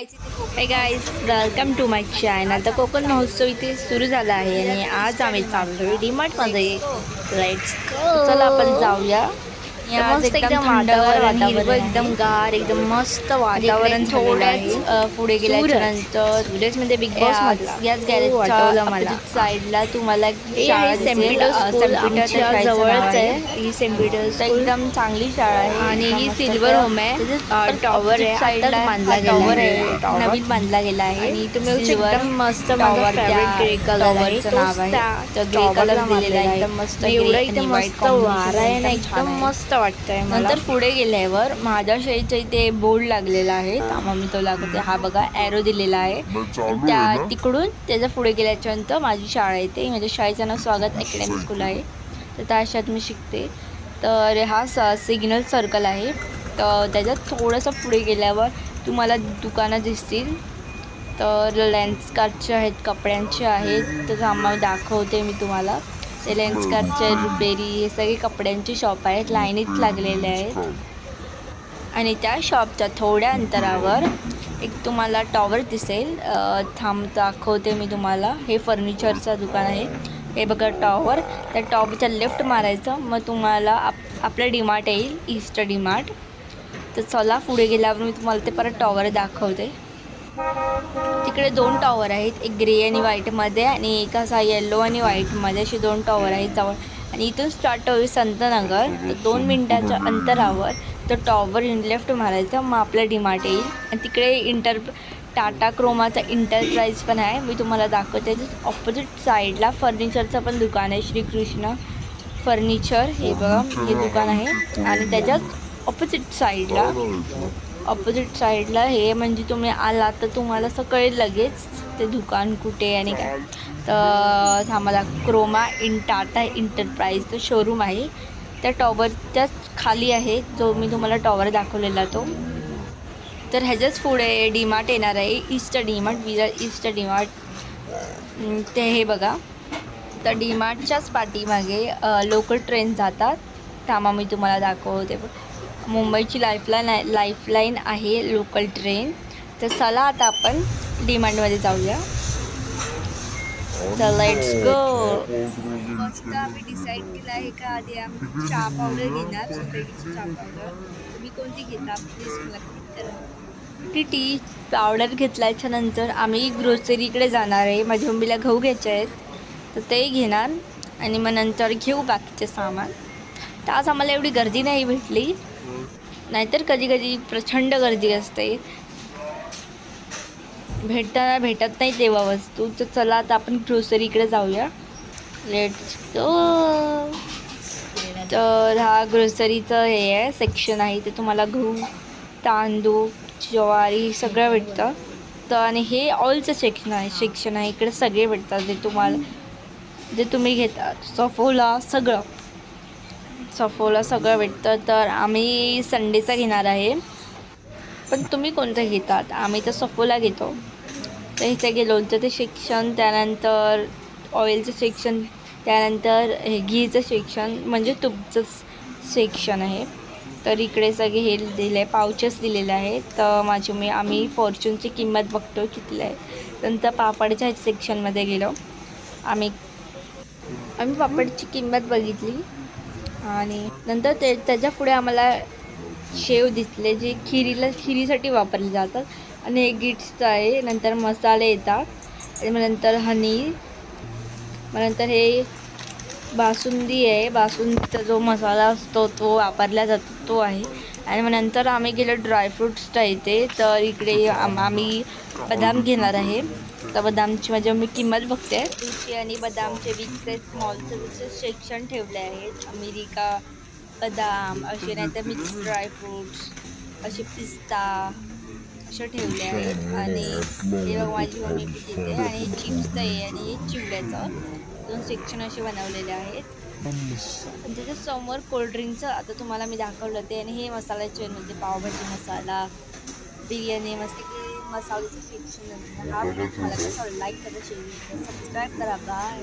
Hey guys welcome to my channel तर कोकण महोत्सव इथे सुरू झाला आहे आणि आज आम्ही चाललोय डीमार्टमध्ये राईट चला आपण जाऊया. मस्त एकदम एकदम वातावरण हिरवं. एकदम गार एकदम मस्त वातावरण अ, पुढे गेल्याच्या सूरज. नंतर सूरजमध्ये बिग बॉस याच आठवलं मला. गॅरेजच्या साईडला तुम्हाला नाव जवळच आहे. ही स्कूल एकदम चांगली शाळा आहे आणि एकदम ही सिल्वर. होम आहे. टॉवर आहे. opposite side ला आत्ताच बांधला टॉवर आहे. नवीन बांधला गेला आहे आणि तुम्ही शकता मस्त टॉवर. टॉवरचं तोच नाव आहे तर ग्रे कलर दिलेला. एकदम मस्त एवढं white मस्त वारा आहे ना एकदम एकदम. मस्त वाटतंय मला. नंतर पुढे गेल्यावर माझ्या शाळेच्या इथे बोर्ड लागलेला आहे. त्यामुळे मी तो लागते हा बघा ॲरो दिलेला आहे. त्या तिकडून त्याच्या पुढे गेल्याच्यानंतर माझी शाळा येते. माझ्या शाळेचं नाव स्वागत अकॅडमी स्कूल आहे तर त्या शाळेत मी शिकते. तर हा स सिग्नल सर्कल आहे. तर त्याच्यात थोडंसं पुढे गेल्यावर तुम्हाला दुकानं दिसतील. तर लेन्स कार्डचे आहेत कपड्यांचे आहेत. तर आम्हाला दाखवते मी तुम्हाला. ते लेन्स कार्डचे रुबेरी हे सगळे कपड्यांचे शॉप आहेत लाईनीत लागलेले आहेत. आणि त्या शॉपच्या थोड्या अंतरावर एक तुम्हाला टॉवर दिसेल. थांब दाखवते मी तुम्हाला. हे फर्निचरचं दुकान आहे. हे बघा टॉवर त्या टॉवरच्या लेफ्ट मारायचं. मग तुम्हाला आप आपलं डीमार्ट येईल ईस्ट डीमार्ट तर चला पुढे गेल्यावर मी तुम्हाला ते परत टॉवर दाखवते. तिकडे दोन टॉवर आहेत. एक ग्रे आणि व्हाईटमध्ये आणि एक असा येल्लो आणि व्हाईटमध्ये असे दोन टॉवर आहेत जवळ. आणि इथून स्टार्ट होईल संतनगर. तर दोन मिनटाच्या अंतरावर तो टॉवर लेफ्ट मारायचा. मग आपलं डिमार्ट येईल. आणि तिकडे इंटर टाटा क्रोमाचा इंटरप्राईज पण आहे. मी तुम्हाला दाखवते. ऑपोजिट साईडला फर्निचरचं पण दुकान आहे. श्रीकृष्ण फर्निचर हे बघा. हे दुकान आहे. आणि त्याच्यात ऑपोजिट साईडला ऑपोजिट साईडला हे म्हणजे तुम्ही आलात तर तुम्हाला असं कळेल लगेच ते दुकान कुठे आणि काय. तर आम्हाला क्रोमा इन टाटा इंटरप्राईजचं शोरूम आहे. त्या टॉवरच्याच खाली आहे जो मी तुम्हाला टॉवर दाखवलेला तो. तर ह्याच्याच पुढे डीमार्ट येणार आहे ईस्ट डीमार्ट विरार ईस्ट डीमार्ट ते हे बघा. तर डीमार्टच्याच पाठीमागे लोकल ट्रेन जातात. थांबा मी तुम्हाला दाखवते. मुंबईची लाईफलाईन आहे लाईफलाईन आहे लोकल ट्रेन तर चला आता आपण डीमार्टमध्ये जाऊया. तर लेट्स गो मस्त आम्ही डिसाईड केलं आहे का आधी आम्ही चहा पावडर घेणार चहा पावडर तुम्ही कोणती घेता? प्लीज मला click करा. ती टी पावडर घेतल्याच्या नंतर आम्ही ग्रोसरीकडे जाणार आहे. माझ्या मम्मीला गहू घ्यायचे आहेत. तर ते घेणार. आणि मग नंतर घेऊ बाकीचे सामान. तर आज आम्हाला एवढी गर्दी नाही भेटली. नाहीतर कधी कधी प्रचंड गर्दी असते. भेटताना भेटत नाही तेव्हा वस्तू. तर चला आता आपण ग्रोसरीकडे जाऊया. लेट्स गो तर हा ग्रोसरीचं हे आहे सेक्शन आहे. ते तुम्हाला गहू तांदूळ ज्वारी सगळं भेटतं. तर आणि हे ऑलचं सेक्शन आहे. सेक्शन आहे. इकडे सगळे भेटतात. जे तुम्हाला जे तुम्ही घेता. सफोला सगळं. सफोला सगळं भेटतं तर आम्ही संडेचा घेणार आहे. पण तुम्ही कोणतं घेतात? आम्ही तर सफोला घेतो. तर ह्याचं गेलो लोणचं ते सेक्शन त्यानंतर ऑइलचं सेक्शन त्यानंतर हे घीचं सेक्शन म्हणजे तुमचं सेक्शन आहे. तर इकडे सगळे हे दिले आहे दिलेले आहेत. तर माझी मी आम्ही फॉर्च्यूनची किंमत बघतो किती आहे. नंतर पापडच्या सेक्शनमध्ये गेलो. आम्ही आम्ही पापडची किंमत बघितली. आणि नंतर ते त्याच्या पुढे आम्हाला शेव दिसले जे खिरीला खिरीसाठी वापरले जातात. आणि हे गिट्सचं आहे. नंतर मसाले येतात. आणि मग नंतर हनी. मग नंतर हे बासुंदी आहे. बासुंदीचा जो मसाला असतो तो वापरला जातो तो आहे. आणि मग नंतर आम्ही गेलो ड्रायफ्रूट्सच्या इथे. तर इकडे आम आम्ही बदाम घेणार आहे. तर बदामची माझी मी किंमत बघते. तुळशी आणि बदामचे विकचे स्मॉलचे जसे सेक्शन ठेवले आहेत. अमेरिका बदाम असे नाहीतर मिक्स ड्रायफ्रूट्स असे पिस्ता असे ठेवले आहेत. आणि हे बघ माझी मम्मी बी देते आणि चिप्सचं आहे. आणि हे चिवड्याचं. दोन सेक्शन असे बनवलेले आहेत. आणि त्याच्यासमोर कोल्ड्रिंकचं आता तुम्हाला मी दाखवलं ते आणि हे मसाल्याचे म्हणजे पावभाजी मसाला बिर्याणी मसाला मसाल्याचं सेक्शन हा व्हिडिओ तुम्हाला कसा लाईक करा शेअर करा सबस्क्राईब करा बाय